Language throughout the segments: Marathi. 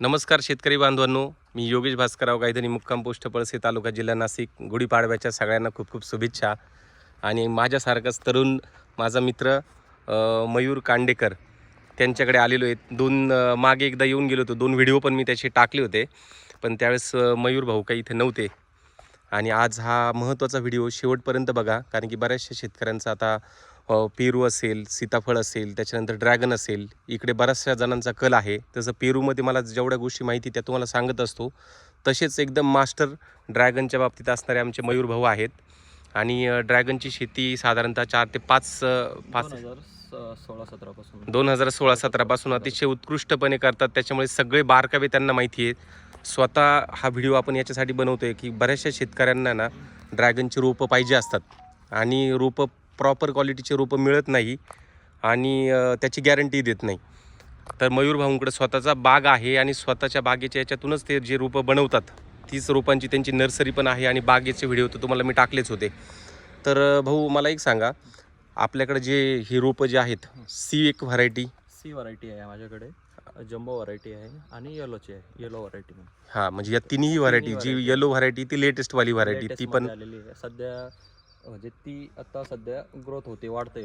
नमस्कार शेतकरी बांधवांनो मी योगेश भास्करराव गायधनी मुक्काम पोस्ट पळसे तालुका जिल्हा नाशिक गुढीपाडव्याच्या सगळ्यांना खूप खूप शुभेच्छा. आणि माझ्यासारखाच तरुण माझा मित्र मयूर कांडेकर त्यांच्याकडे आलेलो आहे. दोन मागे एकदा येऊन गेलो होतो. दोन व्हिडिओ पण मी त्याचे टाकले होते. पण त्यावेळेस मयूर भाऊ काही इथे नव्हते. आणि आज हा महत्त्वाचा व्हिडिओ शेवटपर्यंत बघा कारण की बऱ्याचशा शेतकऱ्यांचा आता पेरू असेल सीताफळ असेल त्याच्यानंतर ड्रॅगन असेल इकडे बऱ्याचशा जणांचा कल आहे. तसं पेरूमध्ये मला जेवढ्या गोष्टी माहिती त्या तुम्हाला सांगत असतो. तसेच एकदम मास्टर ड्रॅगनच्या बाबतीत असणारे आमचे मयूर भाऊ आहेत. आणि ड्रॅगनची शेती साधारणतः चार ते पाच पाच दोन हजार स- सोळा सतरापासून दोन हजार सोळा सतरापासून अतिशय उत्कृष्टपणे करतात. त्याच्यामुळे सगळे बारकावे त्यांना माहिती आहेत. स्वतः हा व्हिडिओ आपण याच्यासाठी बनवतोय की बऱ्याचशा शेतकऱ्यांना ना ड्रॅगनची रोपं पाहिजे असतात. आणि रोपं प्रॉपर क्वालिटीचे रोपं मिळत नाही आणि त्याची गॅरंटी देत नाही. तर मयूर भाऊंकडे स्वतःचा बाग आहे आणि स्वतःच्या बागेच्या याच्यातूनच ते जे रोपं बनवतात तीच रोपांची त्यांची नर्सरी पण आहे आणि बागेचे व्हिडिओ तर तुम्हाला मी टाकलेच होते. तर भाऊ मला एक सांगा आपल्याकडे जे ही रोपं जे आहेत सी एक व्हरायटी सी व्हरायटी आहे माझ्याकडे जम्बो व्हरायटी आहे आणि येलोची आहे येलो व्हरायटी हा म्हणजे या तिन्ही व्हरायटी जी. येलो व्हरायटी ती लेटेस्ट वाली व्हरायटी ती पण सध्या म्हणजे ती आता सध्या ग्रोथ होते वाढते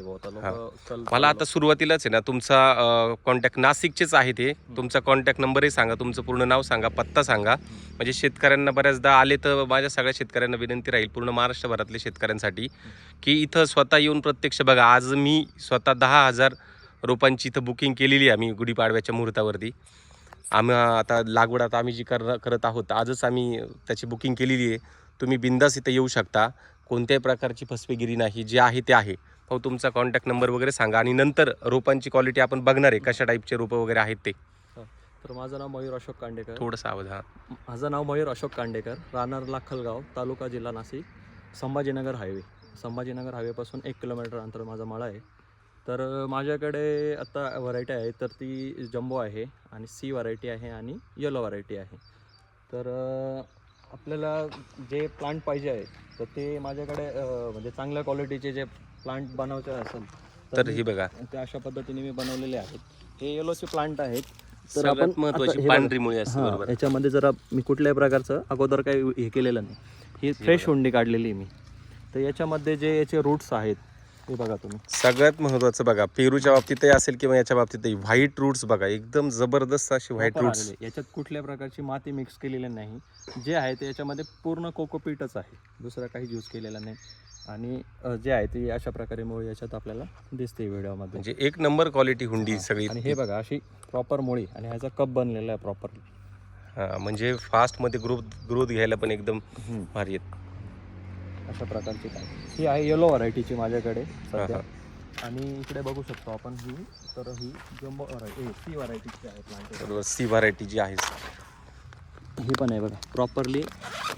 मला आता सुरुवातीलाच आहे ना तुमचा कॉन्टॅक्ट नाशिकचेच आहे ते तुमचा कॉन्टॅक्ट नंबरही सांगा तुमचं पूर्ण नाव सांगा पत्ता सांगा. म्हणजे शेतकऱ्यांना बऱ्याचदा आले तर माझ्या सगळ्या शेतकऱ्यांना विनंती राहील पूर्ण महाराष्ट्रभरातल्या शेतकऱ्यांसाठी की इथं स्वतः येऊन प्रत्यक्ष बघा. आज मी स्वतः दहा हजार रोपांची इथं बुकिंग केलेली आहे आम्ही गुढीपाडव्याच्या मुहूर्तावरती. आम्ही आता लागवड आता आम्ही जी कर करत आहोत आजच आम्ही त्याची बुकिंग केलेली आहे. तुम्ही बिंदास इथं येऊ शकता. कोणत्याही प्रकारची फसवेगिरी नाही जे आहे ते आहे. भाऊ तुमचा कॉन्टॅक्ट नंबर वगैरे सांगा आणि नंतर रोपांची क्वालिटी आपण बघणार आहे कशा टाईपचे रोपं वगैरे आहेत ते. तर माझं नाव मयूर अशोक कांडेकर. थोडंसं आवाज हा. माझं नाव मयूर अशोक कांडेकर राहणार लाखलगाव तालुका जिल्हा नाशिक संभाजीनगर हायवे. संभाजीनगर हायवेपासून एक किलोमीटर अंतर माझा मळा आहे. तर माझ्याकडे आता व्हरायटी आहे तर ती जम्बो आहे आणि सी व्हरायटी आहे आणि येलो व्हरायटी आहे. तर आपल्याला जे प्लांट पाहिजे आहे तर ते माझ्याकडे अ, म्हणजे चांगल्या क्वालिटीचे जे प्लांट बनवायचे असेल तर ही बघा. ते अशा पद्धतीने मी बनवलेले आहेत. हे येलोचे प्लांट आहेत. तर सगळ्यात आपण आता महत्वाची हे बघा. पांढरी मुळी असते हां, बरोबर. याच्यामध्ये जरा मी कुठल्याही प्रकारचं अगोदर काही हे केलेलं नाही. ही फ्रेश. हुंडी काढलेली आहे मी. तर याच्यामध्ये जे याचे रूट्स आहेत हे बघा तुम्ही. सगळ्यात महत्वाचं बघा पेरूच्या बाबतीतही असेल किंवा याच्या बाबतीतही व्हाईट रूट्स बघा एकदम जबरदस्त अशी व्हाईट रूट्स. याच्यात कुठल्या प्रकारची माती मिक्स केलेली नाही. जे आहे ते याच्यामध्ये पूर्ण कोकोपीटच आहे. दुसरं काही यूज केलेला नाही. आणि जे आहे ते अशा प्रकारे मुळे याच्यात आपल्याला दिसते व्हिडिओमध्ये. म्हणजे एक नंबर क्वालिटी हुंडी सगळी. आणि हे बघा अशी प्रॉपर मुळी. आणि ह्याचा कप बनलेला आहे प्रॉपर हा, म्हणजे फास्टमध्ये ग्रोथ ग्रोथ घ्यायला पण एकदम भारी आहेत अशा प्रकारची काय. ही आहे येलो व्हरायटीची माझ्याकडे सध्या. आणि इकडे बघू शकतो आपण ही. तर ही जम्बो व्हरायटी सी व्हरायटीची आहे प्लांट सी व्हरायटी जी आहे. ही पण आहे बघा. प्रॉपरली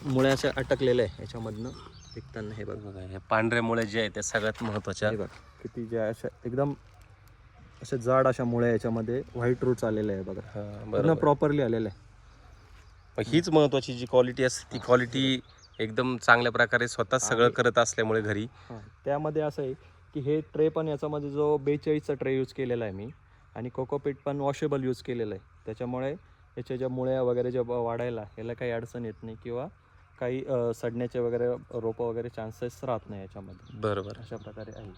मुळे असे अटकलेले आहे याच्यामधनं. पिकताना हे बघा. बघा हे पांढऱ्या मुळे जे आहे त्या सगळ्यात महत्त्वाच्या हे बघा किती जे आहे अशा एकदम असे जाड अशा मुळे याच्यामध्ये व्हाईट रूट्स आलेले आहे बघा. हा, पूर्ण प्रॉपरली आलेले आहे. हीच महत्वाची जी क्वालिटी असते ती क्वालिटी एकदम चांगल्या प्रकारे स्वतः सगळं करत असल्यामुळे घरी. हां त्यामध्ये असं आहे की हे ट्रे पण याच्यामध्ये जो बेचाळीसचा ट्रे यूज केलेला आहे मी आणि कोकोपीट पण वॉशेबल यूज केलेलं आहे. त्याच्यामुळे याच्या ज्या मुळ्या वगैरे ज्या ब- वाढायला याला काही अडचण येत नाही किंवा काही अ, सडण्याचे वगैरे रोपं वगैरे चान्सेस राहत नाही याच्यामध्ये. बरोबर. अशा प्रकारे आहे.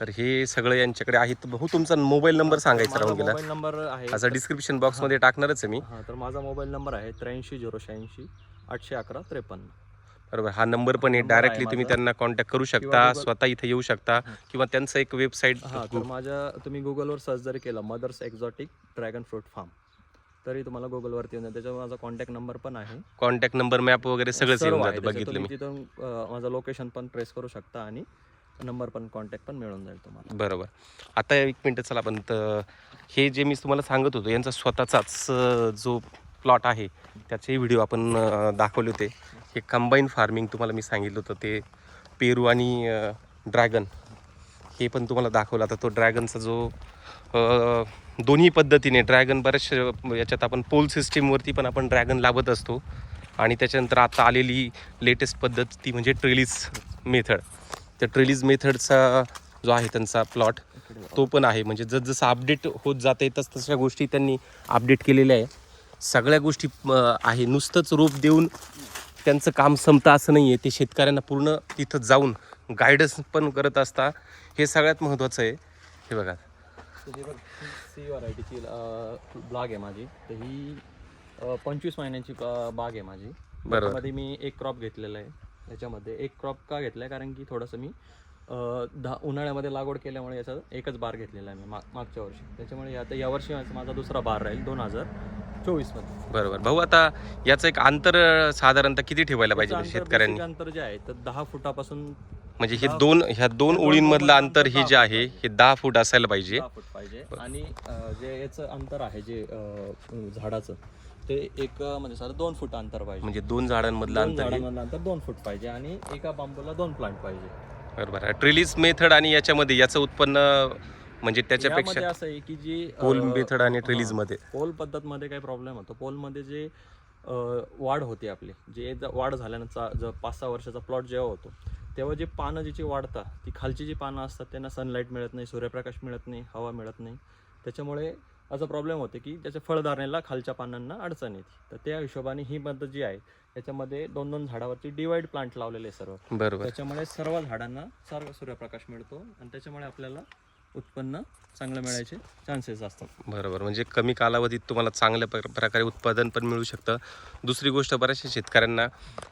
तर हे सगळं यांच्याकडे आहे. तर भाऊ तुमचा मोबाईल नंबर सांगायचा राहून गेला. मोबाईल नंबर आहे. असं डिस्क्रिप्शन बॉक्समध्ये टाकणारच आहे मी. हां तर माझा मोबाईल नंबर आहे त्र्याऐंशी झिरो शहाऐंशी. आठशे अकरा त्रेपन्न बरोबर हा नंबर पण आहे नंबर आहे डायरेक्टली तुम्ही माझा. त्यांना कॉन्टॅक्ट करू शकता Google- स्वतः इथे येऊ शकता. किंवा त्यांचं एक वेबसाईट हां तर माझ्या तुम्ही गुगलवर सर्च जरी केलं mother's exotic dragon fruit farm तरी तुम्हाला गुगलवरती येऊन जाईल. त्याच्यावर माझा कॉन्टॅक्ट नंबर पण आहे कॉन्टॅक्ट नंबर मॅप वगैरे सगळंच सर्व येऊन आहे. जातं त्याच्यात बघितलं मी तुम्ही तिथून अं, माझं लोकेशन पण प्रेस करू शकता आणि नंबर पण कॉन्टॅक्ट पण मिळून जाईल तुम्हाला बरोबर आता एक मिनटं चला तर हे जे मी तुम्हाला सांगत होतो यांचा स्वतःचाच अं, जो प्लॉट आहे. त्याचे व्हिडिओ आपण दाखवले होते. हे कंबाईन फार्मिंग तुम्हाला मी सांगितलं होतं ते पेरू आणि ड्रॅगन हे पण तुम्हाला दाखवलं. आता तो ड्रॅगनचा जो दोन्ही पद्धतीने ड्रॅगन बऱ्याचशा याच्यात आपण पोल सिस्टीमवरती पण आपण ड्रॅगन लावत असतो. आणि त्याच्यानंतर आता आलेली लेटेस्ट पद्धत ती म्हणजे ट्रेलिस मेथड त्या ट्रेलिज मेथडचा जो आहे त्यांचा प्लॉट तो पण आहे. म्हणजे जसजसं अपडेट होत जाते तस तशा गोष्टी त्यांनी अपडेट केलेल्या आहे. सगळ्या गोष्टी आहे. नुसतंच रोप देऊन त्यांचं काम संपतं असं नाही आहे ते शेतकऱ्यांना पूर्ण तिथं जाऊन गायडन्स पण करत असता हे सगळ्यात महत्त्वाचं आहे. हे बघा. सी व्हरायटीची ब्लाग आहे माझी. तर ही पंचवीस महिन्यांची बाग आहे माझी. त्यामध्ये मी एक क्रॉप घेतलेला आहे. त्याच्यामध्ये एक क्रॉप का घेतला आहे कारण की थोडंसं मी दहा उन्हाळ्यामध्ये लागवड केल्यामुळे याचा एकच बार घेतलेला आहे मी माग मागच्या वर्षी. त्याच्यामुळे आता यावर्षी माझा दुसरा बार राहील दोन हजार. चोवीसमध्ये बरोबर. भाऊ आता याचं एक अंतर साधारणतः किती ठेवायला पाहिजे त्याचं शेतकऱ्यांनी? basic अंतर जे आहे तर दहा फुटापासून म्हणजे हे दोन ह्या दोन ओळींमधलं अंतर हे जे आहे हे दहा फूट असायला पाहिजे. दहा फूट पाहिजे. आणि अ, जे याचं अंतर आहे जे अ, झाडाचं ते एक अ, म्हणजे सर दोन फूट अंतर पाहिजे. म्हणजे दोन झाडांमधलं दोन अंतर हे? झाडांमधलं अंतर दोन फूट पाहिजे आणि एका बांबूला दोन प्लांट पाहिजे. बरोबर. ट्रिलिस मेथड आणि याच्यामध्ये याचं उत्पन्न म्हणजे त्याच्यापेक्षा यामध्ये असं आहे की जी अ, पोल मेथड आणि ट्रिलीजमध्ये पोल पद्धतमध्ये काही प्रॉब्लेम होतो. पोलमध्ये जे अ, वाढ होते आपली जे वाढ झाल्यानंतर जर पाच सहा वर्षाचा प्लॉट जेव्हा होतो तेव्हा जी पानं जिची वाढतात ती खालची जी पानं असतात त्यांना सनलाईट मिळत नाही सूर्यप्रकाश मिळत नाही हवा मिळत नाही. त्याच्यामुळे असा प्रॉब्लेम होते की त्याच्या फळधारणेला खालच्या पानांना अडचण येते. तर त्या हिशोबाने ही पद्धत जी आहे त्याच्यामध्ये दोन दोन झाडावरती डिवाइड प्लांट लावलेले आहे सर्व. बरोबर. त्याच्यामुळे सर्व झाडांना सर्व सूर्यप्रकाश मिळतो आणि त्याच्यामुळे आपल्याला उत्पन्न चांगलं मिळायचे चान्सेस असतात. बरोबर. म्हणजे कमी कालावधीत तुम्हाला चांगल्या प्र- प्रकारे उत्पादन पण मिळू शकतं. दुसरी गोष्ट बऱ्याचशा शेतकऱ्यांना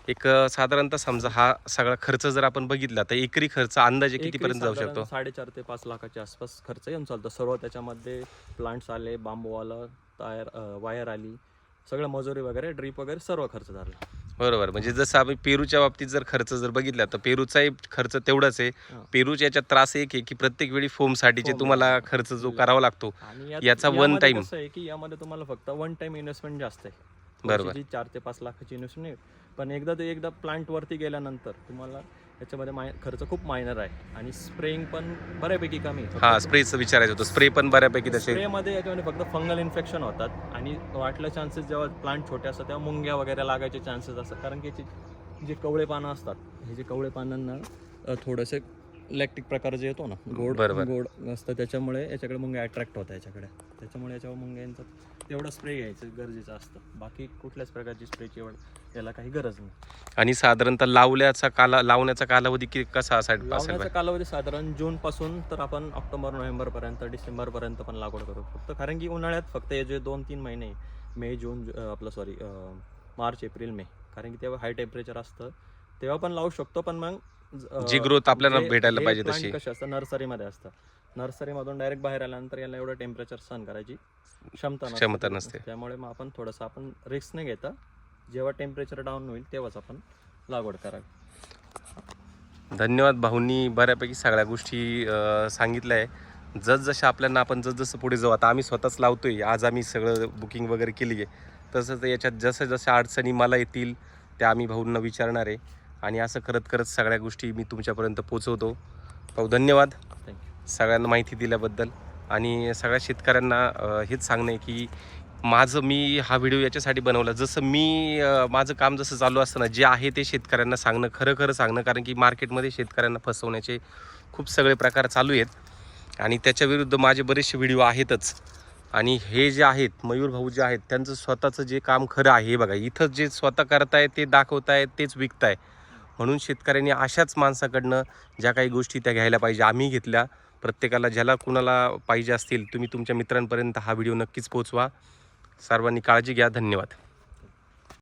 एक साधारणतः समजा हा सगळा खर्च जर आपण बघितला तर एकरी खर्च अंदाजे कितीपर्यंत जाऊ शकतो? साडेचार ते पाच लाखाच्या आसपास खर्च येऊन चालतो. सर्व त्याच्यामध्ये प्लांट्स आले बांबू आलं टायर वायर आली सगळं मजुरी वगैरे ड्रीप वगैरे सर्व खर्च झाला. बरोबर म्हणजे जसं आम्ही पेरूच्या बाबतीत जर खर्च जर बघितला तर पेरूचाही खर्च तेवढाच आहे. पेरूच्या याच्यात त्रास एक आहे की प्रत्येक वेळी फोम तुम्हाला लागतो. खर्च जो करावा लागतो याचा. कसं आहे की यामध्ये तुम्हाला फक्त वन टाइम इन्व्हेस्टमेंट जास्त आहे बरोबर. चार ते पाच लाखाची इन्व्हेस्टमेंट पण एकदा ते एकदा प्लांट वरती गेल्यानंतर तुम्हाला याच्यामध्ये माय खर्च खूप मायनर आहे. आणि स्प्रेइंग पण बऱ्यापैकी कमी आहे. हा स्प्रेचं विचारायचं होतं. स्प्रे पण बऱ्यापैकी तसे स्प्रेमध्ये याच्यामध्ये फक्त फंगल इन्फेक्शन होतात. आणि वाटलं चान्सेस जेव्हा प्लांट छोटे असतात तेव्हा मुंग्या वगैरे लागायचे चान्सेस असतात. कारण की याची जे कवळे पानं असतात हे जे कवळे पानांना अ, थोडेसे लॅक्टिक प्रकार जे येतो ना गोड बरोबर. गोड असतं त्याच्यामुळे याच्याकडे मुंग्या अट्रॅक्ट होतात याच्याकडे. त्याच्यामुळे याच्यावर मुंग्यांचं तेवढा स्प्रे घ्यायचं गरजेचं असतं. बाकी कुठल्याच प्रकारची स्प्रेची एवढं त्याला काही गरज नाही. आणि साधारणतः लावल्याचा काला लावण्याचा कालावधी की कसा असायला असेल लावण्याचा कालावधी साधारण जून पासून तर आपण ऑक्टोबर नोव्हेंबर पर्यंत डिसेंबर पर्यंत पण लागवड करू फक्त कारण की उन्हाळ्यात फक्त हे जे दोन तीन महिने मे जून जु- अं, आपलं सॉरी मार्च एप्रिल मे. कारण की तेव्हा हाय टेम्परेचर असतं. तेव्हा पण लावू शकतो पण मग ज- growth आपल्याला भेटायला पाहिजे तशी. कसे असतं नर्सरीमध्ये असतं. नर्सरीमधून डायरेक्ट बाहेर आल्यानंतर याला एवढं टेम्परेचर सहन करायची क्षमता. क्षमता नसते. त्यामुळे मग आपण थोडंसं आपण रिस्क नाही घेता जेव्हा टेम्परेचर डाऊन होईल तेव्हाच आपण लागवड करावी. धन्यवाद भाऊंनी बऱ्यापैकी सगळ्या गोष्टी सांगितल्या आहे. जसजशा आपल्याला आपण जसजसं पुढे जाऊ आता आम्ही स्वतःच लावतोय. आज आम्ही सगळं बुकिंग वगैरे केली आहे तसंच याच्यात जसं जसं अडचणी मला येतील त्या आम्ही भाऊंना विचारणार आहे. आणि असं करत करत सगळ्या गोष्टी मी तुमच्यापर्यंत पोचवतो. भाऊ धन्यवाद. सगळ्यांना माहिती दिल्याबद्दल. आणि सगळ्या शेतकऱ्यांना हेच सांगणं आहे की माझं मी हा व्हिडिओ याच्यासाठी बनवला. जसं मी माझं काम जसं चालू असतं ना जे आहे ते शेतकऱ्यांना सांगणं खरं खरं सांगणं. कारण की मार्केटमध्ये शेतकऱ्यांना फसवण्याचे खूप सगळे प्रकार चालू आहेत. आणि त्याच्या विरुद्ध माझे बरेचसे व्हिडिओ आहेतच. आणि हे जे आहेत मयूर भाऊ जे आहेत त्यांचं स्वतःचं जे काम खरं आहे हे बघा. इथं जे स्वतः करताय ते दाखवताय तेच विकताय. म्हणून शेतकऱ्यांनी अशाच माणसाकडनं ज्या काही गोष्टी त्या घ्यायला पाहिजे आम्ही घेतल्या. प्रत्येकाला ज्याला कुणाला पाहिजे असतील तुम्ही तुमच्या मित्रांपर्यंत हा व्हिडिओ नक्कीच पोचवा सर्वांनी काळजी घ्या. धन्यवाद.